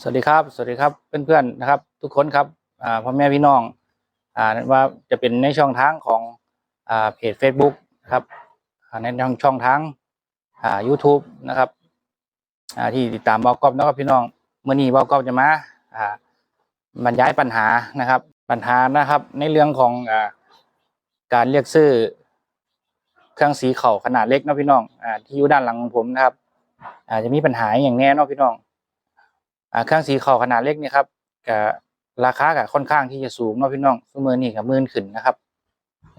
สวัสดีครับ สวัสดีครับเพื่อนๆนะครับ ทุกคนครับพ่อแม่พี่น้องอ่าว่าจะเป็นในช่องทางของอ่าเพจ Facebook นะครับในช่องช่องทางอ่า YouTube นะครับอ่าที่ติดตามบอกกอบนะครับพี่น้องเมื่อนี้บอกกอบจะมาอ่าบรรยายปัญหานะครับ ปัญหานะครับ ในเรื่องของอ่าการเรียกซื้อเครื่องสีเข่าขนาดเล็กนะพี่น้องอ่าที่อยู่ด้านหลังของผมนะครับอาจจะมีปัญหาอย่างแน่นาะพี่น้อง เครื่องสีขาวขนาดเล็กนี่ครับกับราคากับค่อนข้างที่จะสูงเนาะพี่น้องซุมือนี่กับมื่นขึ้นนะครับ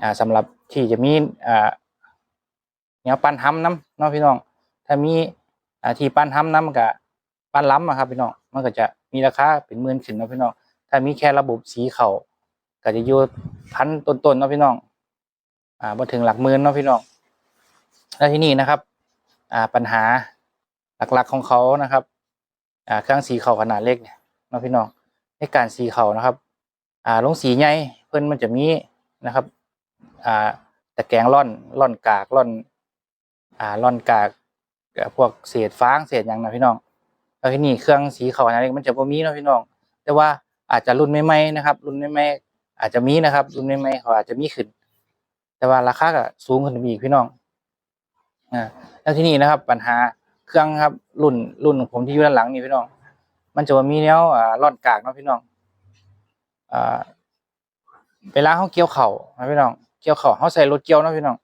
อ่าสำหรับที่จะมีอ่าแนวปั้นห้ำน้ำเนาะพี่น้อง ถ้ามีอ่าที่ปั้นห้ำน้ำกับปั้นล้ำอะครับพี่น้องมันก็จะมีราคาเป็นมื่นขึ้นเนาะพี่น้อง ถ้ามีแค่ระบบสีเขาก็จะอยู่พันต้นๆเนาะพี่น้อง อ่ามาถึงหลักหมื่นเนาะพี่น้อง แล้วที่นี่นะครับ อ่าปัญหาหลักๆของเขานะครับ อ่าเครื่องสีเข่าขนาดเล็กเนี่ยน้องพี่น้องในการสีเข่านะครับ อ่าลงสีใหญ่เพิ่นมันจะมีนะครับ อ่าตะแกรงร่อนร่อนกากร่อน อ่าร่อนกากพวกเศษฟางเศษอย่างนะพี่น้องแล้วที่นี่เครื่องสีเข่าขนาดเล็กมันจะบ่มีนะพี่น้อง แต่ว่าอาจจะรุ่นใหม่ๆนะครับ รุ่นใหม่ๆอาจจะมีนะครับ รุ่นใหม่ๆเขาอาจจะมีขึ้น แต่ว่าราคาก็สูงขึ้นไปอีกพี่น้องอ่าแล้วที่นี่นะครับ ปัญหา เครื่องครับ รุ่นรุ่นของผมที่อยู่ด้านหลังนี่พี่น้อง มันจะมีแนวอ่าร่อนกากเนาะพี่น้องอ่าเวลาเขาเกี่ยวเข่านะพี่น้อง เกี่ยวเข่าเขาใส่รถเกี่ยวเนาะพี่น้อง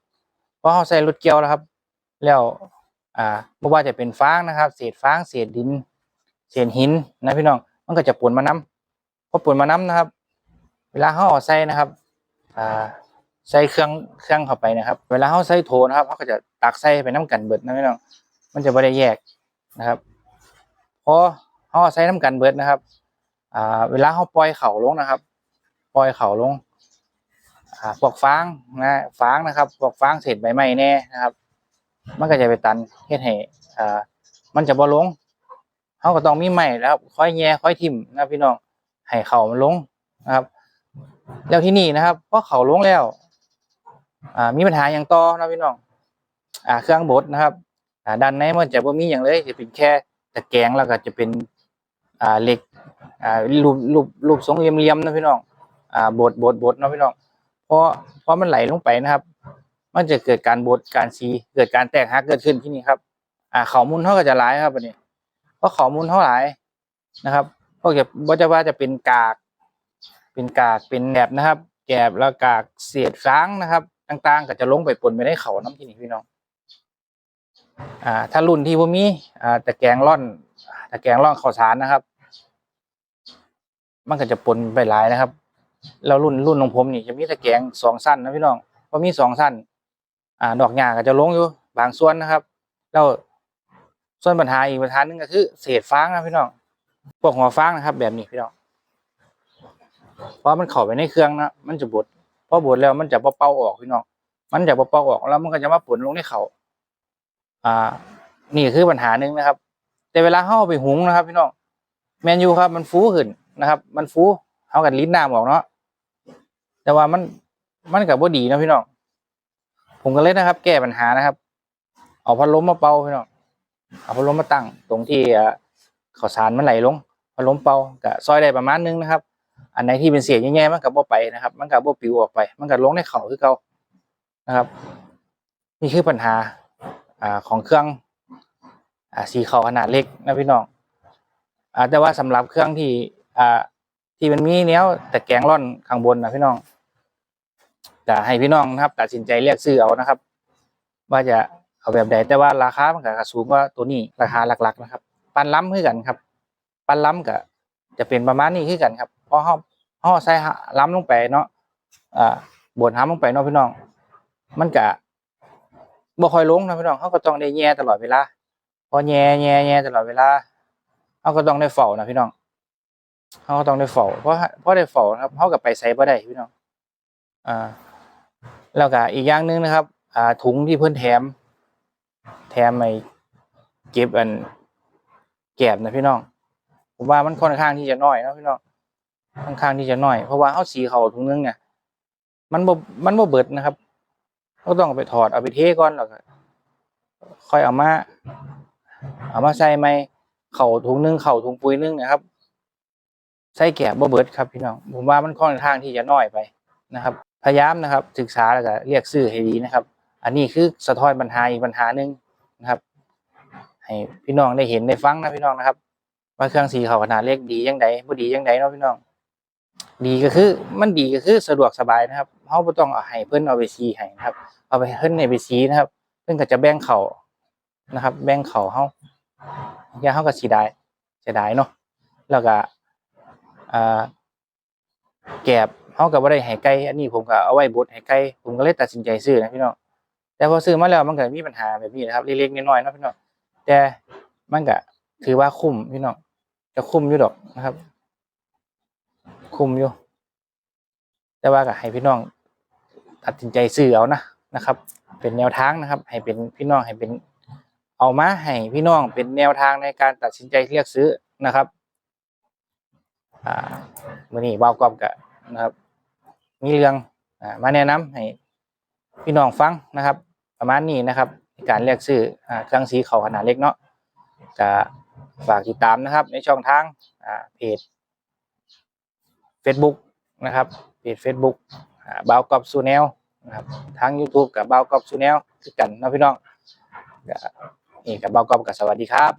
เพอเขาใส่รถเกี่ยวแล้วครับ แล้ว อ่าไม่ว่าจะเป็นฟางนะครับ เศษฟางเศษดิน เศษหินนะพี่น้อง มันก็จะปนมาน้ำพอปนมาน้ำนะครับ เวลาเขาเอาใส่นะครับ อ่าใส่เครื่องเครื่องเข้าไปนะครับ เวลาเขาใส่โถนะครับเขาก็จะตักใส่ไปน้ำกันเบิดนะพี่น้อง มันจะไม่ได้แยกนะครับพอเขาใส่น้ำกันเบิดนะครับ อ่า เวลาเขาปล่อยเข่าลงนะครับ ปล่อยเข่าลง อ่าพวกฟางนะฟางนะครับพวกฟางเศษใบไม้แน่นะครับ มันก็จะไปตันเฮ็ดให้อ่า มันจะบ่ลงเขาก็ต้องมีไม้นะครับค่อยแย่ค่อยทิ่มนะพี่น้องให้เข่ามันลงนะครับ แล้วที่นี่นะครับพอเข่าลงแล้ว อ่า มีปัญหาอย่างต่อนะพี่น้อง อ่า เครื่องบดนะครับ อ่าด้านในมันจะบ่มีอย่างเลยจะเป็นแค่ตะแกรงแล้วก็จะเป็นอ่าเหล็กอ่ารูปรูปรูปทรงเหลี่ยมๆนะพี่น้องอ่าบดบดบดนะพี่น้องเพราะเพราะมันไหลลงไปนะครับ มันจะเกิดการบดการซีเกิดการแตกหักเกิดขึ้นที่นี่ครับ อ่าข้อมูลเท่าก็จะหลายครับอันนี้เพราะข้อมูลเท่าหลายนะครับพวกจะว่าจะว่าจะเป็นกาก เป็นกากเป็นแกบนะครับแกบแล้วกากเศษฟางนะครับ ต่างๆ ก็จะลงไปปนไปในเขาน้ำที่นี่พี่น้อง อ่าถ้ารุ่นที่ผมมีอ่าตะแกงร่อนตะแกงร่อนข้าวสารนะครับ มันก็จะปนไปหลายนะครับ แล้วรุ่นรุ่นของผมนี่จะมีตะแกงสองสั้นนะพี่น้องพอมีสองสั้น อ่า ดอกหญ้าก็จะลงอยู่บางส่วนนะครับ แล้วส่วนปัญหาอีกปัญหาหนึ่งก็คือ เศษฟางนะพี่น้องพวกหัวฟางนะครับ แบบนี้พี่น้องเพราะมันเข้าไปในเครื่องนะมันจะบดพอบดแล้วมันจะบ่เป่าออกพี่น้องมันจะบ่เป่าออกแล้วมันก็จะมาปนลงในเขา อ่า นี่คือปัญหาหนึ่งนะครับ แต่เวลาเขาเอาไปหุงนะครับ พี่น้องแมนยูครับ มันฟูขึ้นนะครับ มันฟูเขากันลิ้นน้ำออกเนาะแต่ว่ามันมันกับบ่ดีนะพี่น้องผมก็เลยนะครับ แก้ปัญหานะครับ เอาพัดลมมาเป่าพี่น้องเอาพัดลมมาตั้ง ตรงที่อ่าข้าวสารมันไหลลงพัดลมเป่าก็ซอยได้ประมาณนึงนะครับ อันไหนที่เป็นเศษแย่ๆมันกับบ่ไปนะครับ มันกับบ่ปิวออกไป มันกับลงในเข่าคือเก่านะครับ นี่คือปัญหา อ่าของเครื่องอ่าสีขาวขนาดเล็กนะพี่น้องอ่าแต่ว่าสำหรับเครื่องที่อ่าที่มันมีแนวแต่แกงร่อนข้างบนนะพี่น้องจะให้พี่น้องนะครับ ตัดสินใจเลือกซื้อเอานะครับ ว่าจะเอาแบบใดแต่ว่าราคามันก็สูงกว่าตัวนี้ราคาหลักๆนะครับ ปันล้ำคือกันครับ ปันล้ำก็จะเป็นประมาณนี้คือกันครับเพราะเขาเขาใส่ล้ำลงไปเนาะอ่าบดห้ำลงไปเนาะพี่น้อง มันก็ บ่ค่อยลงนะพี่น้องเขาก็ต้องได้แย่ตลอดเวลาพอแย่แย่แย่ตลอดเวลาเขาก็ต้องได้เฝ้านะพี่น้องเขาก็ต้องได้เฝ้าเพราะเพราะได้เฝ้าครับเขาก็ไปใส่บ่ได้พี่น้องอ่าแล้วก็อีกอย่างหนึ่งนะครับ อ่าถุงที่เพิ่นแถม แถมไอ้เก็บอันแกบนะพี่น้องผมว่ามันค่อนข้างที่จะน้อยนะพี่น้องค่อนข้างที่จะน้อย เพราะว่าเขาสีเขาถุงนึงเนี่ยมันบ่มันบ่เบิดนะครับ ก็ต้องไปถอดเอาไปเทก่อนแล้วก็ค่อยเอามา เอามาใส่ไหมเข่าถุงนึงเข่าถุงปุ๋ยนึงนะครับ ใส่แกะบ่เบิดครับพี่น้อง ผมว่ามันค่อนข้างที่จะน้อยไปนะครับ พยายามนะครับ ศึกษาแล้วก็เรียกซื้อให้ดีนะครับ อันนี้คือสะท้อนปัญหาอีกปัญหาหนึ่งนะครับ ให้พี่น้องได้เห็นได้ฟังนะพี่น้องนะครับ ว่าเครื่องสีเขาขนาดเล็กดียังไงบ่ดียังไงเนาะพี่น้อง ดีก็คือ มันดีก็คือสะดวกสบายนะครับ เฮาบ่ต้องเอาให้เพิ่นเอาไปซีให้นะครับ เอาไปเพิ่นให้ไปซีนะครับ เพิ่นก็จะแบ่งเขานะครับ แบ่งเขาเฮาอย่าเฮาก็สิได้เสียดายเนาะแล้วก็อ่าแกบเฮาก็บ่ได้ให้ไก่อันนี้ผมก็เอาไว้บดให้ไก่ผมก็เลยตัดสินใจซื้อนะพี่น้องแต่พอซื้อมาแล้วมันก็มีปัญหาแบบนี้นะครับเล็กๆน้อยๆนะพี่น้องแต่มันก็ถือว่าคุ้มพี่น้องจะคุ้มอยู่ดอกนะครับ คุ้มอยู่แต่ว่าก็ให้พี่น้อง ตัดสินใจซื้อเอานะนะครับ เป็นแนวทางนะครับ ให้เป็นพี่น้องให้เป็นเอามาให้พี่น้องเป็นแนวทางในการตัดสินใจเลือกซื้อนะครับอ่ามื่อนี้บ่าวกอบกะนะครับ มีเรื่องอ่ามาแนะนำให้พี่น้องฟังนะครับ ประมาณนี้นะครับในการเลือกซื้ออ่าเครื่องสีเขาขนาดเล็กเนาะก็ฝากติดตามนะครับ ในช่องทางอ่าเพจ Facebook นะครับเพจ Facebook บาวกอบสูแนวนะครับทาง YouTube กับบาวกอบสูแนวคือกันนะพี่น้องนี่กับบาวกอบกับสวัสดีครับ